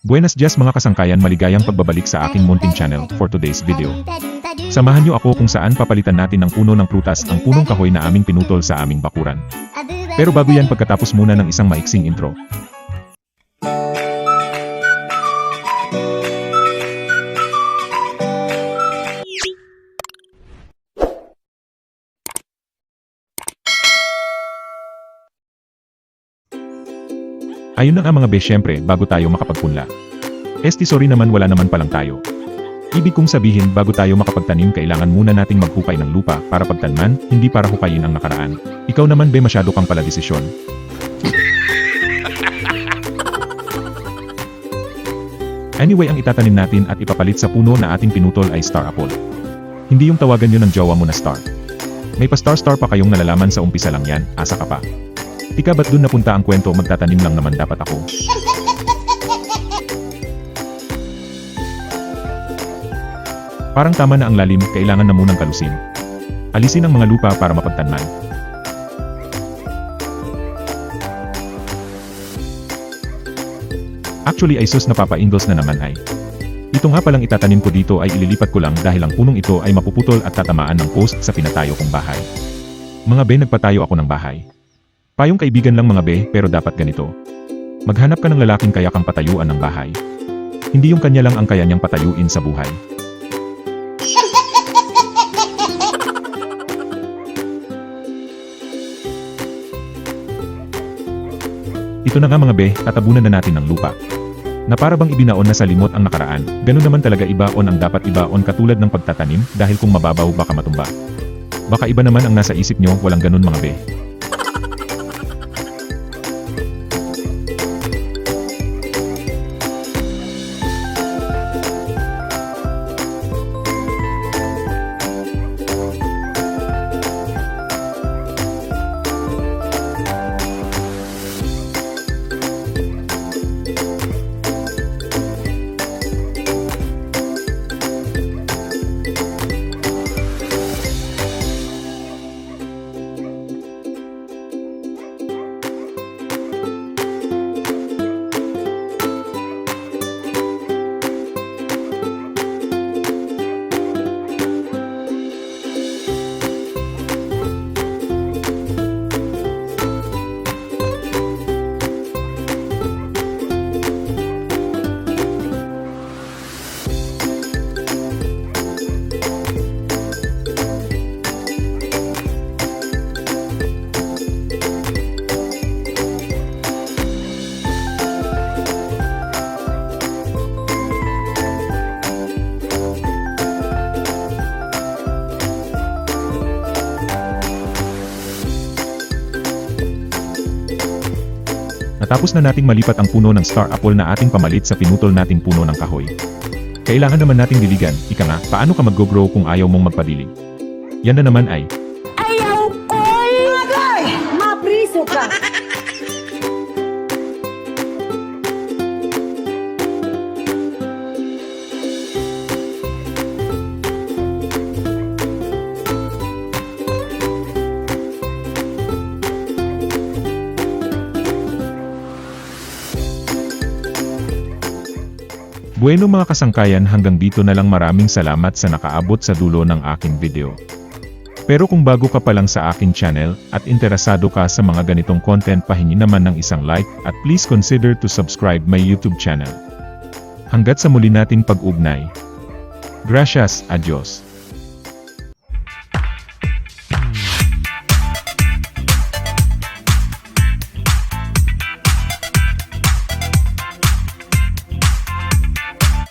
Buenas dias mga kasangkayan maligayang pagbabalik sa aking munting channel for today's video. Samahan niyo ako kung saan papalitan natin ng puno ng prutas ang punong kahoy na aming pinutol sa aming bakuran. Pero bago yan pagkatapos muna ng isang maiksing intro. Ayun na nga mga be syempre bago tayo makapagpunla. Esti sorry naman wala naman palang tayo. Ibig kong sabihin bago tayo makapagtanim kailangan muna nating maghukay ng lupa para pagtanman, hindi para hukayin ang nakaraan. Ikaw naman be masyado kang pala desisyon. Anyway ang itatanim natin at ipapalit sa puno na ating pinutol ay star apple. Hindi yung tawagan yun ng jowa mo na star. May pa star star pa kayong nalalaman sa umpisa lang yan, asa ka pa. Tika ba't dun napunta ang kwento magtatanim lang naman dapat ako. Parang tama na ang lalim, kailangan na munang kalusin. Alisin ang mga lupa para mapagtanman. Actually ay sus napapaindos na naman ay. Ito nga palang itatanim ko dito ay ililipat ko lang dahil ang punong ito ay mapuputol at tatamaan ng post sa pinatayo kong bahay. Mga be nagpatayo ako ng bahay. Payong kaibigan lang mga be pero dapat ganito. Maghanap ka ng lalaking kaya kang patayuan ng bahay. Hindi yung kanya lang ang kaya niyang patayuin sa buhay. Ito na nga mga be, tatabunan na natin ng lupa. Na para bang ibinaon na sa limot ang nakaraan, ganun naman talaga ibaon ang dapat ibaon katulad ng pagtatanim dahil kung mababaw baka matumba. Baka iba naman ang nasa isip nyo, walang ganun mga be. Natapos na nating malipat ang puno ng star apple na ating pamalit sa pinutol nating puno ng kahoy. Kailangan naman nating diligan, ika nga, paano ka mag-grow kung ayaw mong magpadilig? Yan na naman ay, Bueno mga kasangkayan hanggang dito na lang maraming salamat sa nakaabot sa dulo ng aking video. Pero kung bago ka pa lang sa aking channel at interesado ka sa mga ganitong content pahingi naman ng isang like at please consider to subscribe my YouTube channel. Hanggat sa muli nating pag-ugnay. Gracias, adios.